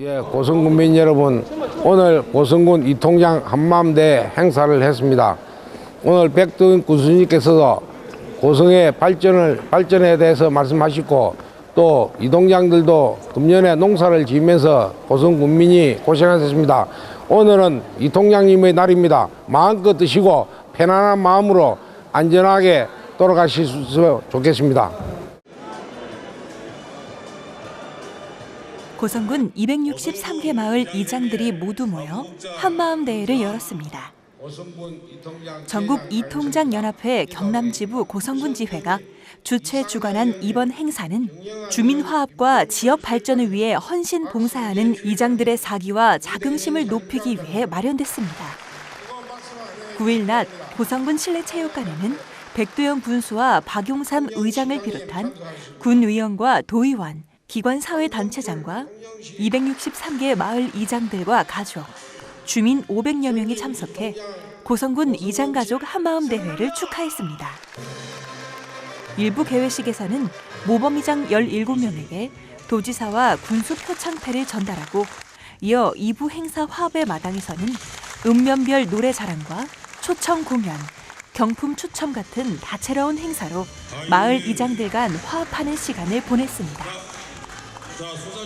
예, 고성군민 여러분, 오늘 고성군 이통장 한마음대 행사를 했습니다. 오늘 백두인 군수님께서도 고성의 발전을 발전에 대해서 말씀하시고 또 이동장들도 금년에 농사를 지으면서 고성 군민이 고생하셨습니다. 오늘은 이통장님의 날입니다. 마음껏 드시고 편안한 마음으로 안전하게 돌아가셨으면 좋겠습니다. 고성군 263개 마을 이장들이 모두 모여 한마음 대회를 열었습니다. 전국 이통장 연합회 경남 지부 고성군 지회가 주최 주관한 이번 행사는 주민 화합과 지역 발전을 위해 헌신 봉사하는 이장들의 사기와 자긍심을 높이기 위해 마련됐습니다. 9일 낮 고성군 실내체육관에는 백두영 군수와 박용삼 의장을 비롯한 군의원과 도의원, 기관 사회단체장과 263개 마을 이장들과 가족, 주민 500여 명이 참석해 고성군 이장 가족 한마음 대회를 축하했습니다. 일부 개회식에서는 모범 이장 17명에게 도지사와 군수 표창패를 전달하고 이어 2부 행사 화합의 마당에서는 읍면별 노래 자랑과 초청 공연, 경품 추첨 같은 다채로운 행사로 마을 이장들 간 화합하는 시간을 보냈습니다.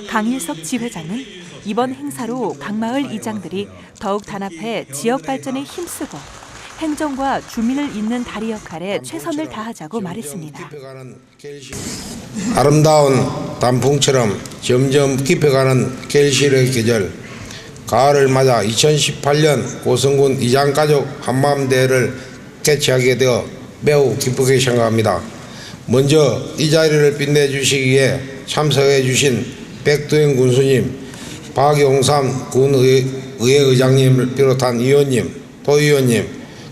강일석 지회장은 이번 행사로 각 마을 이장들이 더욱 단합해 지역 발전에 힘쓰고 행정과 주민을 잇는 다리 역할에 최선을 다하자고 말했습니다. 아름다운 단풍처럼 점점 깊어가는 결실의 계절 가을을 맞아 2018년 고성군 이장가족 한마음대회를 개최하게 되어 매우 기쁘게 생각합니다. 먼저 이 자리를 빛내주시기에 참석해 주신 백두영 군수님, 박용삼 군의회의장님을 비롯한 의원님, 도의원님,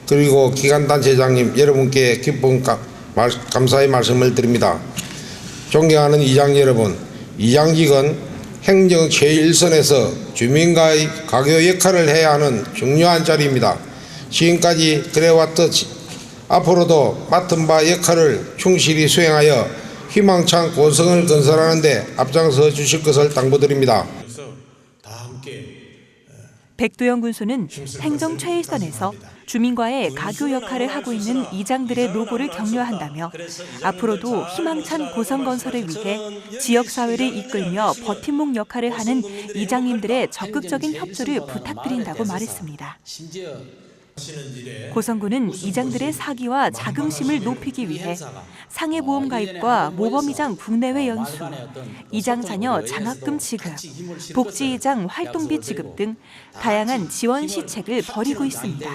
그리고 기관단체장님 여러분께 말- 감사의 말씀을 드립니다. 존경하는 이장 여러분, 이장직은 행정 제1선에서 주민과의 가교 역할을 해야 하는 중요한 자리입니다. 지금까지 그래왔듯 앞으로도 맡은 바 역할을 충실히 수행하여 희망찬 고성을 건설하는 데 앞장서 주실 것을 당부드립니다. 백두영 군수는 행정 최일선에서 주민과의 가교 역할을 하고 있는 이장들의 노고를 격려한다며 앞으로도 희망찬 고성 건설을 위해 지역 사회를 이끌며 버팀목 역할을 하는 이장님들의 적극적인 협조를 부탁드린다고 말했습니다. 고성군은 이장들의 사기와 자긍심을 높이기 위해 상해보험 가입과 모범이장 국내외 연수, 이장 자녀 장학금 지급, 복지이장 활동비 지급 등 다양한 지원 시책을 벌이고 있습니다.